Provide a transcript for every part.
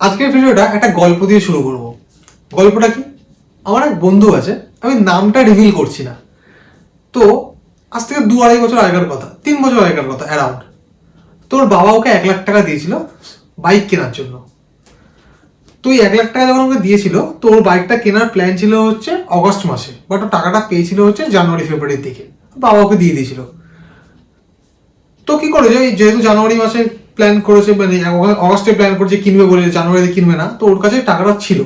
আজকের ভিডিওটা একটা গল্প দিয়ে শুরু করব। গল্পটা কি? আমার এক বন্ধু আছে, আমি নামটা রিভিল করছি না। তো, আজ থেকে দু আড়াই বছর আগেকার কথা, তিন বছর আগেকার কথা অ্যারাউন্ড তোর বাবা ওকে এক লাখ টাকা দিয়েছিল বাইক কেনার জন্য। তো এক লাখ টাকা যখন ওকে দিয়েছিল তো ওর বাইকটা কেনার প্ল্যান ছিল হচ্ছে অগস্ট মাসে বাট ও টাকাটা পেয়েছিল হচ্ছে জানুয়ারি, ফেব্রুয়ারির দিকে। বাবা ওকে দিয়ে দিয়েছিল। তো কি করেছে যেহেতু জানুয়ারি মাসে প্ল্যান করেছে মানে অগ- অগস্টে প্ল্যান করেছে, কিনবে বলে, জানুয়ারিতে কিনবে না, তো ওর কাছে টাকাটা ছিল।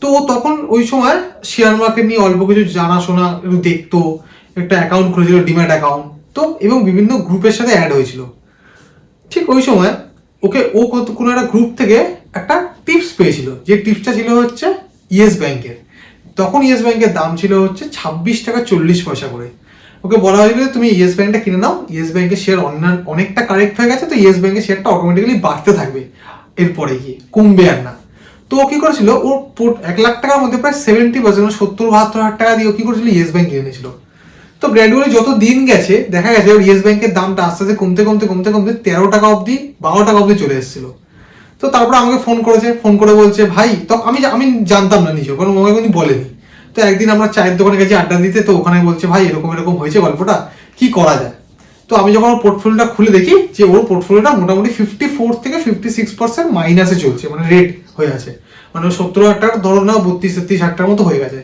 তো ও তখন ওই সময় শেয়ার মার্কেট নিয়ে অল্প কিছু জানাশোনা একটু দেখতো, একটা অ্যাকাউন্ট খুলেছিল ডিম্যাট অ্যাকাউন্ট তো এবং বিভিন্ন গ্রুপের সাথে অ্যাড হয়েছিল। ঠিক ওই সময় ওকে, ও কত কোনো একটা গ্রুপ থেকে একটা টিপস পেয়েছিল, যে টিপসটা ছিল হচ্ছে ইয়েস ব্যাংকের। তখন ইয়েস ব্যাংকের দাম ছিল হচ্ছে ছাব্বিশ টাকা চল্লিশ পয়সা করে। ওকে বলা হয়েছিল যে তুমি ইয়েস ব্যাঙ্কটা কিনে নাও, ইয়েস ব্যাঙ্কের শেয়ার অন্যান্য অনেকটা কারেক্ট হয়ে গেছে, তো ইয়েস ব্যাঙ্কের শেয়ারটা অটোমেটিক্যালি বাড়তে থাকবে এরপরে গিয়ে, কমবে আর না। তো ও কী করেছিল ওর এক লাখ টাকার মধ্যে প্রায় সেভেন্টি পার্সেন্ট সত্তর, বাহাত্তর হাজার টাকা দিয়ে ও কী করেছিল, ইয়েস ব্যাঙ্ক কিনে নিয়েছিল। তো গ্র্যাজুয়ালি যত দিন গেছে, দেখা গেছে ওর ইয়েস ব্যাংকের দামটা আস্তে আস্তে কমতে কমতে কমতে কমতে তেরো টাকা অবধি, বারো টাকা অবধি চলে এসেছিল। তো তারপরে আমাকে ফোন করেছে ফোন করে বলছে, ভাই, তো আমি আমি জানতাম না নিজেও, কারণ আমাকে কোনো বলেনি। তো একদিন আমরা চায়ের দোকানে গেছি আড্ডা দিতে তো ওখানে বলছে, ভাই, এরকম এরকম হয়েছে গল্পটা, কি করা যায়? তো আমি যখন ওর পোর্টফোলিওটা খুলে দেখি যে ওর পোর্টফোলিওটা মোটামুটি ফিফটি ফোর থেকে ফিফটি সিক্স পার্সেন্ট মাইনাসে চলছে মানে রেট হয়ে আছে। মানে সত্তর হাজার টাকা ধরো না বত্রিশ, তেত্রিশ হাজার টাকার মতো হয়ে গেছে।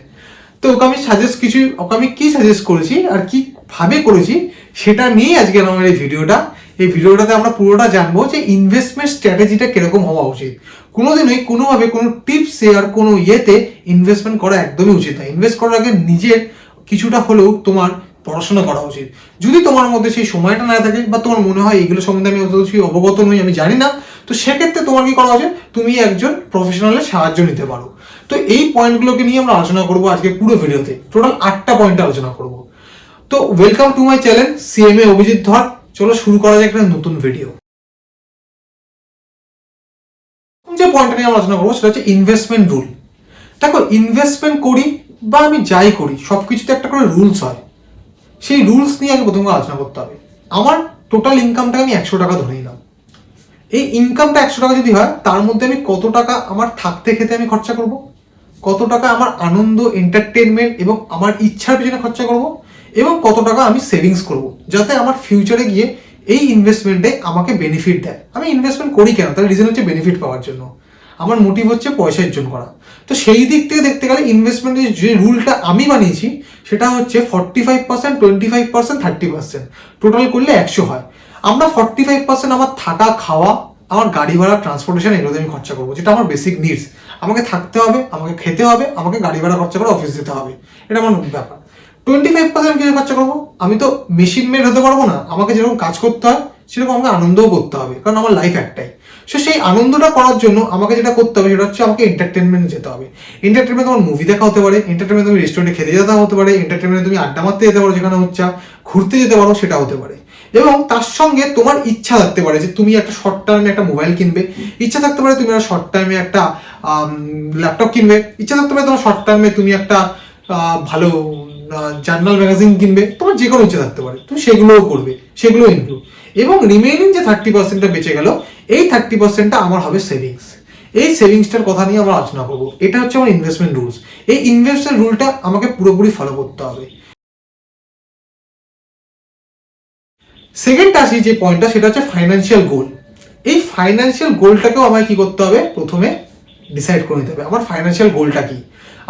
তো ওকে আমি সাজেস্ট কিছু, ওকে আমি কী সাজেস্ট করেছি আর কি ভাবে করেছি, সেটা নিয়েই আজকে আমার এই ভিডিওটা এই ভিডিওটাতে আমরা পুরোটা জানব যে ইনভেস্টমেন্ট স্ট্র্যাটেজিটা কীরকম হওয়া উচিত। কোনোদিনই কোনোভাবে কোনো টিপসে আর কোনো ইয়েতে ইনভেস্টমেন্ট করা একদমই উচিত না। ইনভেস্ট করার আগে নিজের কিছুটা হলেও তোমার পড়াশোনা করা উচিত। যদি তোমার মধ্যে সেই সময়টা না থাকে বা তোমার মনে হয় এগুলো সম্বন্ধে আমি অত কিছু অবগত নই, আমি জানি না, তো সেক্ষেত্রে তোমার কি করা উচিত? তুমি একজন প্রফেশনালের সাহায্য নিতে পারো। তো এই পয়েন্টগুলোকে নিয়ে আমরা আলোচনা করব আজকে পুরো ভিডিওতে। টোটাল আটটা পয়েন্ট আলোচনা করব। তো welcome to my channel CMA Abhijit Dhar চলো শুরু করা যাক একটা নতুন ভিডিও যে পয়েন্টটা নিয়ে আলোচনা করব সেটা হচ্ছে ইনভেস্টমেন্ট রুল দেখো ইনভেস্টমেন্ট করি বা আমি যাই করি সব কিছুতে একটা করে রুলস হয়। সেই রুলস নিয়ে আগে প্রথমে আলোচনা করতে হবে। আমার টোটাল ইনকামটাকে আমি একশো টাকা ধরে নিলাম। এই ইনকামটা একশো টাকা যদি হয়, তার মধ্যে আমি কত টাকা আমার থাকতে খেতে আমি খরচা করব? কত টাকা আমার আনন্দ এন্টারটেনমেন্ট এবং আমার ইচ্ছার পেছনে খরচা করব? এবং কত টাকা আমি সেভিংস করব, যাতে আমার ফিউচারে গিয়ে এই ইনভেস্টমেন্টে আমাকে বেনিফিট দেয়। আমি ইনভেস্টমেন্ট করি কেন? তার রিজন হচ্ছে বেনিফিট পাওয়ার জন্য। আমার মোটিভ হচ্ছে পয়সা অর্জন করা। তো সেই দিক থেকে দেখতে গেলে ইনভেস্টমেন্টের যে রুলটা আমি বানিয়েছি, সেটা হচ্ছে forty five percent twenty five percent thirty percent total করলে একশো হয়। আমরা ফর্টি ফাইভ পার্সেন্ট আমার থাকা, খাওয়া, আমার গাড়ি ভাড়া ট্রান্সপোর্টেশন এগুলোতে আমি খরচা করব, যেটা আমার বেসিক নিডস আমাকে থাকতে হবে, আমাকে খেতে হবে, আমাকে গাড়ি ভাড়া খরচা করে অফিস যেতে হবে। এটা আমার ব্যাপার। টোয়েন্টি ফাইভ পার্সেন্ট কিছু খরচা করব? আমি তো মেশিন মেড হতে পারব না। আমাকে যেরকম কাজ করতে হয়, সেরকম আমাকে আনন্দও করতে হবে, কারণ আমার লাইফ একটাই। সো সেই আনন্দটা করার জন্য আমাকে যেটা করতে হবে, সেটা হচ্ছে আমাকে এন্টারটেনমেন্ট যেতে হবে। এন্টারটেনমেন্ট তোমার মুভি দেখা হতে পারে এন্টারটেনমেন্ট তুমি রেস্টুরেন্টে খেতে যেতে হতে পারে এন্টারটেনমেন্ট তুমি আড্ডা মারতে যেতে পারো যেখানে হচ্ছে, ঘুরতে যেতে পারো, সেটা হতে পারে। এবং তার সঙ্গে তোমার ইচ্ছা থাকতে পারে যে তুমি একটা শর্ট টার্মে একটা মোবাইল কিনবে। ইচ্ছা থাকতে পারে তুমি একটা শর্ট টার্মে একটা ল্যাপটপ কিনবে। ইচ্ছা থাকতে পারে তোমার শর্ট টার্মে তুমি একটা ভালো জার্নাল ম্যাগাজিন কিনবে, তোমার যে কোনো ইচ্ছা থাকতে পারে। তুমি সেগুলোও করবে সেগুলো ইনক্লুড এবং রিমেইনিং যে থার্টি পার্সেন্টটা বেঁচে গেল, এই থার্টি পার্সেন্টটা আমার হবে সেভিংস এই সেভিংসটার কথা নিয়ে আমরা আলোচনা করব। এটা হচ্ছে আমার ইনভেস্টমেন্ট রুলস এই ইনভেস্টমেন্ট রুলটা আমাকে পুরোপুরি ফলো করতে হবে। সেকেন্ড আসি যে পয়েন্টটা সেটা হচ্ছে ফাইন্যান্সিয়াল গোল এই ফাইন্যান্সিয়াল গোলটাকেও আমায় কি করতে হবে? প্রথমে ডিসাইড করে নিতে হবে। আমার ফাইন্যান্সিয়াল গোলটা কি?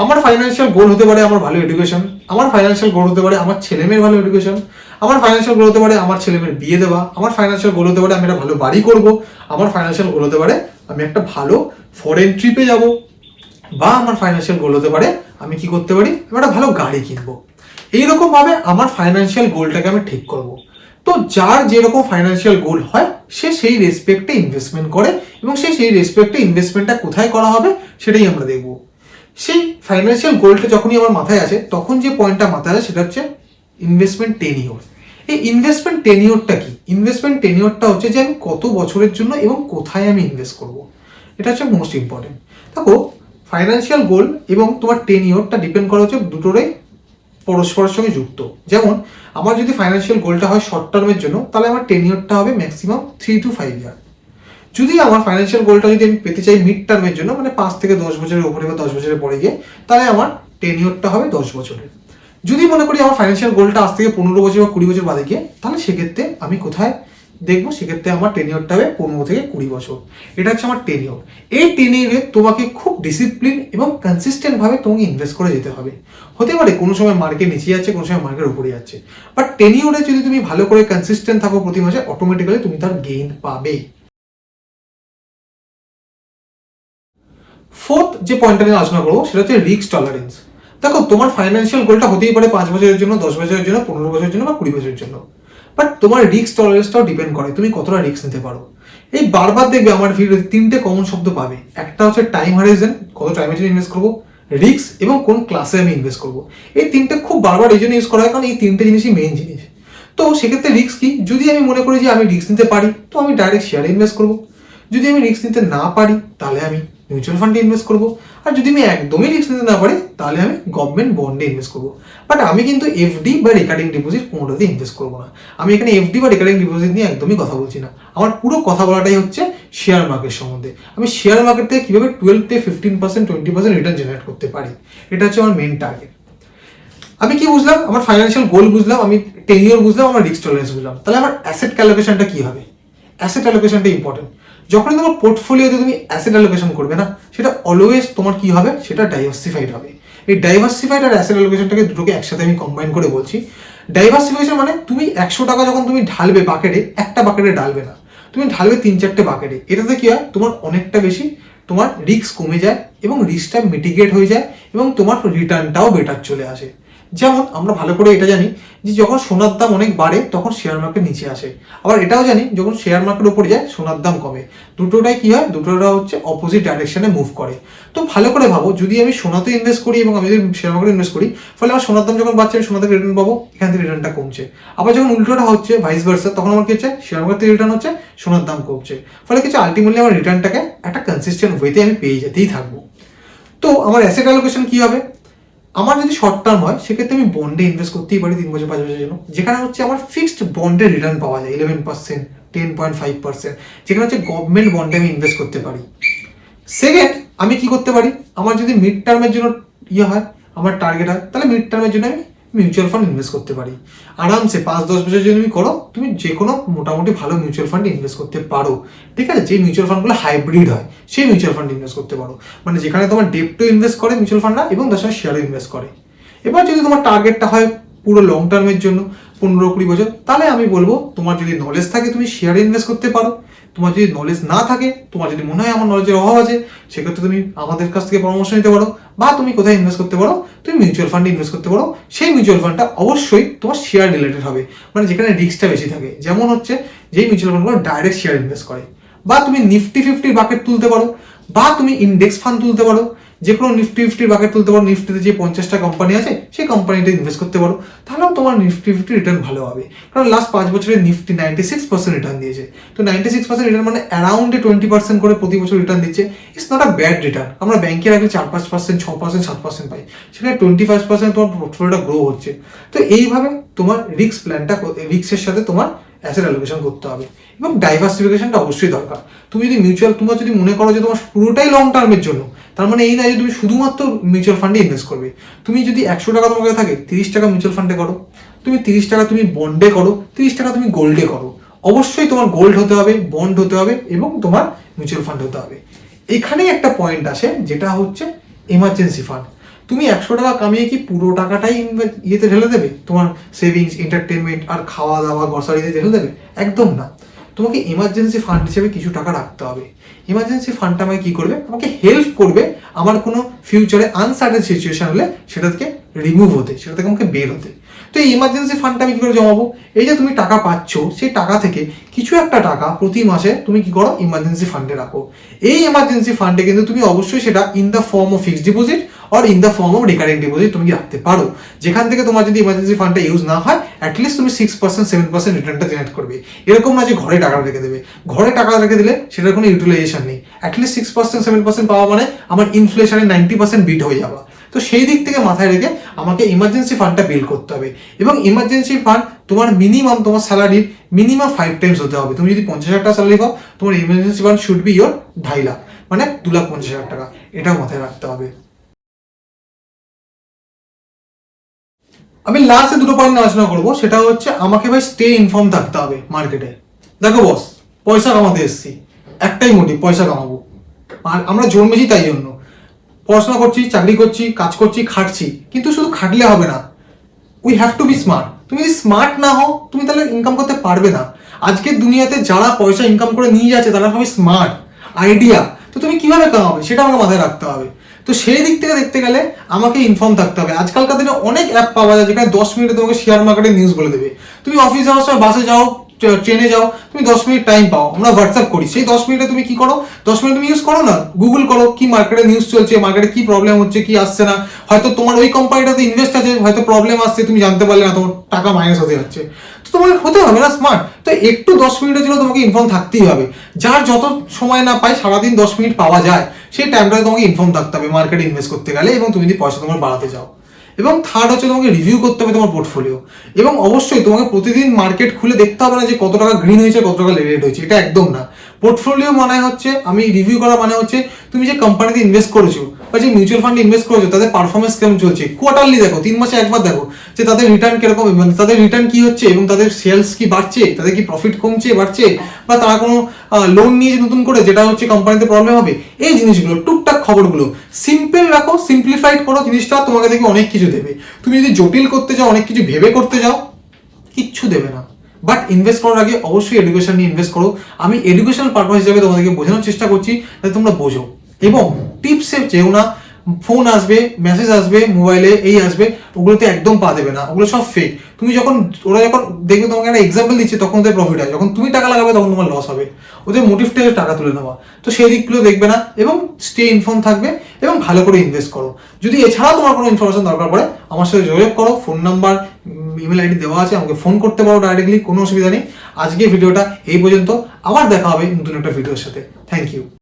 আমার ফাইন্যান্সিয়াল গোল হতে পারে আমার ভালো এডুকেশন আমার ফাইন্যান্সিয়াল গোল হতে পারে আমার ছেলে মেয়ের ভালো এডুকেশন আমার ফাইন্যান্সিয়াল গোল হতে পারে আমার ছেলে মেয়ের বিয়ে দেওয়া, আমার ফাইন্যান্সিয়াল গোল হতে পারে আমি একটা ভালো বাড়ি করব, আমার ফাইন্যান্সিয়াল গোল হতে পারে আমি একটা ভালো ফরেন ট্রিপে যাব, বা আমার ফাইন্যান্সিয়াল গোল হতে পারে আমি কি করতে পারি? আমি একটা ভালো গাড়ি কিনবো। এইরকম ভাবে আমার ফাইন্যান্সিয়াল গোলটাকে আমি ঠিক করব। তো যার যেরকম ফাইন্যান্সিয়াল গোল হয়, সে সেই রেসপেক্টে ইনভেস্টমেন্ট করে এবং সে সেই রেসপেক্টে ইনভেস্টমেন্টটা কোথায় করা হবে, সেটাই আমরা দেখব। সেই ফাইন্যান্সিয়াল গোলটা যখনই আমার মাথায় আছে তখন যে পয়েন্টটা মাথায় আছে সেটা হচ্ছে ইনভেস্টমেন্ট টেনিওর এই ইনভেস্টমেন্ট টেনিওরটা কি? ইনভেস্টমেন্ট টেনিওরটা হচ্ছে যে আমি কত বছরের জন্য এবং কোথায় আমি ইনভেস্ট করব? এটা হচ্ছে মোস্ট ইম্পর্টেন্ট দেখো ফাইন্যান্সিয়াল গোল এবং তোমার টেনিওরটা ডিপেন্ড করা হচ্ছে দুটোরই পরস্পরের সঙ্গে যুক্ত। যেমন, আমার যদি ফাইন্যান্সিয়াল গোলটা হয় শর্ট টার্মের জন্য, তাহলে আমার টেনিওরটা হবে maximum three two five year যদি আমার ফাইন্যান্সিয়াল গোলটা যদি আমি পেতে চাই মিড টার্মের জন্য মানে পাঁচ থেকে দশ বছরের উপরে বা দশ বছরের পরে গিয়ে, তাহলে আমার টেনিওরটা হবে দশ বছরের। যদি মনে করি আমার ফাইন্যান্সিয়াল গোলটা আজ থেকে পনেরো বছর বা কুড়ি বছর বাদে গিয়ে, তাহলে সেক্ষেত্রে আমি কোথায় দেখব? সেক্ষেত্রে আমার টেনিওরটা হবে পনেরো থেকে কুড়ি বছর। এটা হচ্ছে আমার টেনিওর এই টেনিওরে তোমাকে খুব ডিসিপ্লিন এবং কনসিস্টেন্টভাবে তোমাকে ইনভেস্ট করে যেতে হবে। হতে পারে কোনো সময় মার্কেট নিচে যাচ্ছে কোনো সময় মার্কেট উপরে যাচ্ছে বাট টেনিওরে যদি তুমি ভালো করে কনসিস্টেন্ট থাকো প্রতি মাসে অটোমেটিক্যালি তুমি তার গেইন পাবে। ফোর্থ যে পয়েন্টটা নিয়ে আলোচনা করব, সেটা হচ্ছে রিস্ক টলারেন্স দেখো, তোমার ফাইন্যান্সিয়াল গোলটা হতেই পারে পাঁচ বছরের জন্য, দশ বছরের জন্য, পনেরো বছরের জন্য বা কুড়ি বছরের জন্য। বাট তোমার রিস্ক টলারেন্সটাও ডিপেন্ড করে, তুমি কতটা রিস্ক নিতে পারো। এই বারবার দেখবে আমার ভিডিওতে তিনটে কমন শব্দ পাবে। একটা হচ্ছে টাইম হারিজেন কত টাইমের জন্য ইনভেস্ট করব রিস্ক এবং কোন ক্লাসে আমি ইনভেস্ট করব। এই তিনটে খুব বারবার এই জন্য ইউজ করা হয়, কারণ এই তিনটে জিনিসই মেইন জিনিস। তো সেক্ষেত্রে রিস্ক কি? যদি আমি মনে করি যে আমি রিস্ক নিতে পারি, তো আমি ডাইরেক্ট শেয়ারে ইনভেস্ট করব। যদি আমি রিস্ক নিতে না পারি, তাহলে আমি মিউচুয়াল ফান্ডে ইনভেস্ট করব। আর যদি আমি একদমই রিস্ক নিতে না পারি, তাহলে আমি গভর্নমেন্ট বন্ডে ইনভেস্ট করব। বাট আমি কিন্তু এফডি বা রেকারিং ডিপোজিট কোনোটাতে ইনভেস্ট করব না। আমি এখানে এফডি বা রেকারিং ডিপোজিট নিয়ে একদমই কথা বলছি না। আমার পুরো কথা বলাটাই হচ্ছে শেয়ার মার্কেট সম্বন্ধে। আমি শেয়ার মার্কেট থেকে কীভাবে টুয়েলভ থেকে fifteen percent twenty percent return generate করতে পারি? এটা হচ্ছে আমার মেন টার্গেট আমি কি বুঝলাম? আমার ফাইন্যান্সিয়াল গোল বুঝলাম, আমি টেনিয়র বুঝলাম, আমার রিস্ক টলারেন্স বুঝলাম। তাহলে আমার অ্যাসেট ক্যালোকেশনটা কী হবে? অ্যাসেট অ্যালোকেশনটা ইম্পর্টেন্ট যখনই তোমার পোর্টফোলিওতে তুমি অ্যাসেট অ্যালোকেশন করবে না, সেটা অলওয়েজ তোমার কি হবে? সেটা ডাইভার্সিফাইড হবে। এই ডাইভার্সিফাইড আর অ্যাসেট অ্যালোকেশনটাকে দুটোকে একসাথে আমি কম্বাইন করে বলছি। ডাইভার্সিফিকেশন মানে তুমি একশো টাকা যখন তুমি ঢালবে বাকেটে একটা বাকেটে ঢালবে না। তুমি ঢালবে তিন চারটে বাকেটে এটাতে কি হয়? তোমার অনেকটা বেশি, তোমার রিস্ক কমে যায় এবং রিস্কটা মিটিগেট হয়ে যায় এবং তোমার রিটার্নটাও বেটার চলে আসে। যেমন আমরা ভালো করে এটা জানি যে যখন সোনার দাম অনেক বাড়ে, তখন শেয়ার মার্কেট নিচে আসে। আবার এটাও জানি, যখন শেয়ার মার্কেট উপরে যায়, সোনার দাম কমে। দুটোটাই কি হয়? দুটোটা হচ্ছে অপোজিট ডাইরেকশনে মুভ করে। তো ভালো করে ভাবো, যদি আমি সোনাতে ইনভেস্ট করি এবং আমি যদি শেয়ার মার্কেটে ইনভেস্ট করি, ফলে আমার সোনার দাম যখন বাড়ছে, আমি সোনা থেকে রিটার্ন পাবো, এখান থেকে রিটার্নটা কমছে। আবার যখন উল্টোটা হচ্ছে ভাইস ভার্সা তখন আমার কি হচ্ছে? শেয়ার মার্কেট রিটার্ন হচ্ছে, সোনার দাম কমছে। ফলে কিছু আলটিমেটলি আমার রিটার্নটাকে একটা কনসিস্টেন্ট ওয়েতে আমি পেয়ে যেতেই থাকব। তো আমার অ্যাসেট অ্যালোকেশন কি হবে? আমার যদি শর্ট টার্ম হয়, সেক্ষেত্রে আমি বন্ডে ইনভেস্ট করতেই পারি তিন বছর, পাঁচ বছরের জন্য। যেখানে হচ্ছে আমার ফিক্সড বন্ডে রিটার্ন পাওয়া যায় eleven percent ten point five percent যেখানে হচ্ছে গভর্নমেন্ট বন্ডে আমি ইনভেস্ট করতে পারি। সেকেন্ড আমি কি করতে পারি? আমার যদি মিড টার্মের জন্য ইয়ে হয়, আমার টার্গেট হয়, তাহলে মিড টার্মের জন্য আমি মিউচুয়াল ফান্ড ইনভেস্ট করতে পারি। আরামসে পাঁচ, দশ বছরের যদি তুমি করো, তুমি যে কোনো মোটামুটি ভালো মিউচুয়াল ফান্ডে ইনভেস্ট করতে পারো। ঠিক আছে? যে মিউচুয়াল ফান্ডগুলো হাইব্রিড হয়, সেই মিউচুয়াল ফান্ডে ইনভেস্ট করতে পারো। মানে যেখানে তোমার ডেপটো ইনভেস্ট করে মিউচুয়াল ফান্ডরা এবং তার সঙ্গে শেয়ারও ইনভেস্ট করে। এবার যদি তোমার টার্গেটটা হয় পুরো লং টার্মের জন্য, পনেরো, কুড়ি বছর, তাহলে আমি বলব, তোমার যদি নলেজ থাকে, তুমি শেয়ারে ইনভেস্ট করতে পারো। তোমার যদি নলেজ না থাকে, তোমার যদি মনে হয় আমার নলেজের অভাব আছে, সেক্ষেত্রে তুমি আমাদের কাছ থেকে পরামর্শ নিতে পারো, বা তুমি কোথায় ইনভেস্ট করতে পারো, তুমি মিউচুয়াল ফান্ডে ইনভেস্ট করতে পারো, সেই মিউচুয়াল ফান্ডটা অবশ্যই তোমার শেয়ার রিলেটেড হবে। মানে যেখানে রিস্কটা বেশি থাকে। যেমন হচ্ছে, যেই মিউচুয়াল ফান্ডগুলো ডাইরেক্ট শেয়ার ইনভেস্ট করে। বা তুমি নিফটি ফিফটির বাকেট তুলতে পারো, বা তুমি ইন্ডেক্স ফান্ড তুলতে পারো যে কোনো নিফটি ফিফটির বাকেট তুলতে পারো নিফটিতে যে পঞ্চাশটা কোম্পানি আছে, সেই কোম্পানিতে ইনভেস্ট করতে পারো। তাহলেও তোমার নিফটি ফিফটি রিটার্ন ভালো হবে। কারণ লাস্ট পাঁচ বছরে Nifty ninety six percent return দিয়েছে। তো নাইনটি সিক্স পার্সেন্ট রিটার্ন মানে অ্যারাউন্ডে টোয়েন্টি পার্সেন্ট করে প্রতি বছর রিটার্ন দিচ্ছে। It's not a bad return আমরা ব্যাংকে রাখলে চার পাঁচ পার্সেন্ট ছ পার্সেন্ট সাত পার্সেন্ট পাই। সেখানে টোয়েন্টি ফাইভ পার্সেন্ট তোমার পোর্টফোলিওটা গ্রো হচ্ছে। তো এইভাবে তোমার রিস্ক প্ল্যানটা রিস্কের সাথে তোমার অ্যাসেট অ্যালোকেশন করতে হবে। এবং ডাইভার্সিফিকেশনটা অবশ্যই দরকার। তুমি যদি মিউচুয়াল তোমার যদি মনে করো যে তোমার পুরোটাই লং টার্মের জন্য, তার মানে এই না যে তুমি শুধুমাত্র মিউচুয়াল ফান্ডে ইনভেস্ট করবে। তুমি যদি একশো টাকা তোমার কাছে থাকে, তিরিশ টাকা মিউচুয়াল ফান্ডে করো। তুমি তিরিশ টাকা তুমি বন্ডে করো, তিরিশ টাকা তুমি গোল্ডে করো। অবশ্যই তোমার গোল্ড হতে হবে বন্ড হতে হবে এবং তোমার মিউচুয়াল ফান্ড হতে হবে। এখানেই একটা পয়েন্ট আসে, যেটা হচ্ছে এমার্জেন্সি ফান্ড তুমি একশো টাকা কামিয়ে কি পুরো টাকাটাই ইয়েতে ঢেলে দেবে? তোমার সেভিংস এন্টারটেনমেন্ট আর খাওয়া দাওয়া গ্রসারিতে ঢেলে দেবে? একদম না। তোমাকে ইমার্জেন্সি ফান্ড হিসেবে কিছু টাকা রাখতে হবে। ইমার্জেন্সি ফান্ডটা আমাকে কী করবে? আমাকে হেল্প করবে আমার কোনো ফিউচারে আনসার্টেন সিচুয়েশন হলে সেটাকে রিমুভ হতে, সেটা থেকে আমাকে বের হতে। তো এই ইমার্জেন্সি ফান্ডটা আমি কি করে জমাবো? এই যে তুমি টাকা পাচ্ছ, সেই টাকা থেকে কিছু একটা টাকা প্রতি মাসে তুমি কি করো? ইমার্জেন্সি ফান্ডে রাখো। এই ইমার্জেন্সি ফান্ডে কিন্তু তুমি অবশ্যই সেটা in the form of fixed deposit or in the form of recurring deposit তুমি রাখতে পারো। যেখান থেকে তোমার যদি ইমার্জেন্সি ফান্ডটা ইউজ না হয় অ্যাটলিস্ট তুমি সিক্স পার্সেন্ট সেভেন পার্সেন্ট রিটার্নটা জেনারেট করবে। এরকম না যে ঘরে টাকা রেখে দেবে। ঘরে টাকা রেখে দিলে সেটার কোনো ইউটিলাইজেশন নেই। At least six percent seven percent পাওয়া মানে আমার ইনফ্লেশনে নাইনটি পার্সেন্ট বিট হয়ে যাওয়া। তো সেই দিক থেকে মাথায় রেখে আমাকে ইমার্জেন্সি ফান্ডটা বিল করতে হবে। এবং ইমার্জেন্সি ফান্ড তোমার মিনিমাম তোমার স্যালারির মিনিমাম ফাইভ টাইমস হতে হবে। তুমি যদি পঞ্চাশ হাজার টাকা স্যালারি পাও, তোমার emergency fund should be your ঢাই lakh. মানে দু লাখ পঞ্চাশ হাজার টাকা। এটাও মাথায় রাখতে হবে। আমি লাস্টে দুটো পয়েন্ট আলোচনা করব। সেটা হচ্ছে আমাকে ভাই স্টে ইনফর্ম থাকতে হবে মার্কেটে দেখো বস পয়সা কামাতে এসছি। একটাই মোটিভ পয়সা কামাবো। আর আমরা জন্মেছি তাই জন্য। পড়াশোনা করছি, চাকরি করছি, কাজ করছি, খাটছি, কিন্তু শুধু খাটলে হবে না। We have to be smart তুমি যদি স্মার্ট না হও, তুমি তাহলে ইনকাম করতে পারবে না। আজকের দুনিয়াতে যারা পয়সা ইনকাম করে নিয়ে যাচ্ছে, তারা সবাই স্মার্ট আইডিয়া তো তুমি কীভাবে কামাবে, সেটা আমাকে মাথায় রাখতে হবে। তো সেই দিক থেকে দেখতে গেলে আমাকে ইনফর্ম থাকতে হবে। আজকালকার দিনে অনেক অ্যাপ পাওয়া যায়, যেখানে দশ মিনিটে তোমাকে শেয়ার মার্কেটের নিউজ বলে দেবে। তুমি অফিস যাওয়ার সময় বাসে যাও ট্রেনে যাও, তুমি দশ মিনিট টাইম পাও। আমরা হোয়াটসঅ্যাপ করি। সেই দশ মিনিটে তুমি কি করো? দশ মিনিট তুমি ইউজ করো না? গুগল করো, কি মার্কেটে নিউজ চলছে মার্কেটে কি প্রবলেম হচ্ছে, কি আসছে না? হয়তো তোমার ওই কোম্পানিটাতে ইনভেস্ট আছে, হয়তো প্রবলেম আসছে, তুমি জানতে পারলে না, তোমার টাকা মাইনাস হতে যাচ্ছে। তো তোমাকে হতে হবে না স্মার্ট তো একটু দশ মিনিটের জন্য তোমাকে ইনফর্ম থাকতেই হবে। যার যত সময় না পায়, সারাদিন দশ মিনিট পাওয়া যায়, সেই টাইমটাতে তোমাকে ইনফর্ম থাকতে হবে মার্কেটে ইনভেস্ট করতে গেলে, এবং তুমি যদি পয়সা তোমার বাড়াতে চাও। এবং থার্ড হচ্ছে তোমাকে রিভিউ করতে হবে তোমার পোর্টফোলিও এবং অবশ্যই তোমাকে প্রতিদিন মার্কেট খুলে দেখতে হবে না যে কত টাকা গ্রিন হয়েছে, কত টাকা রেড হয়েছে। এটা একদম না। পোর্টফোলিও মানে হচ্ছে, আমি রিভিউ করা মানে হচ্ছে, তুমি যে কোম্পানিতে ইনভেস্ট করেছ বা যে মিউচুয়াল ফান্ডে ইনভেস্ট করেছ, তাদের পারফরমেন্স কেমন চলছে? কোয়ার্টারলি দেখো, তিন মাসে একবার দেখো, যে তাদের রিটার্ন কীরকম মানে তাদের রিটার্ন কি হচ্ছে এবং তাদের সেলস কি বাড়ছে, তাদের কি প্রফিট কমছে, বাড়ছে, বা তারা কোনো লোন নিয়ে নতুন করে, যেটা হচ্ছে কোম্পানিতে প্রবলেম হবে, এই জিনিসগুলো, টুকটাক খবরগুলো সিম্পল রাখো সিম্পলিফাইড করো, জিনিসটা তোমাকে দেখবে অনেক কিছু দেবে। তুমি যদি জটিল করতে যাও অনেক কিছু ভেবে করতে যাও কিচ্ছু দেবে না। বাট ইনভেস্ট করার আগে অবশ্যই এডুকেশন নিয়ে ইনভেস্ট করো। আমি এডুকেশনাল পারপাস হিসাবে তোমাদেরকে বোঝানোর চেষ্টা করছি, যাতে তোমরা বোঝো। এবং টিপসে যেও না ফোন আসবে মেসেজ আসবে মোবাইলে এই আসবে, ওগুলোতে একদম পা দেবে না, ওগুলো সব ফেক তুমি যখন, ওরা যখন দেখবে তোমাকে একটা এক্সাম্পল দিচ্ছে, তখন ওদের প্রফিট হয়। যখন তুমি টাকা লাগাবে, তখন তোমার লস হবে। ওদের মোটিভটা টাকা তুলে নেওয়া। তো সেই দিকগুলো দেখবে না এবং স্টে ইনফর্ম থাকবে এবং ভালো করে ইনভেস্ট করো। যদি এছাড়াও তোমার কোনো ইনফরমেশন দরকার পড়ে, আমার সাথে যোগাযোগ করো। ফোন নাম্বার ইমেল আইডি দেওয়া আছে, আমাকে ফোন করতে পারো ডাইরেক্টলি কোনো অসুবিধা নেই। আজকে ভিডিওটা এই পর্যন্ত। আবার দেখা হবে নতুন একটা ভিডিওর সাথে। Thank you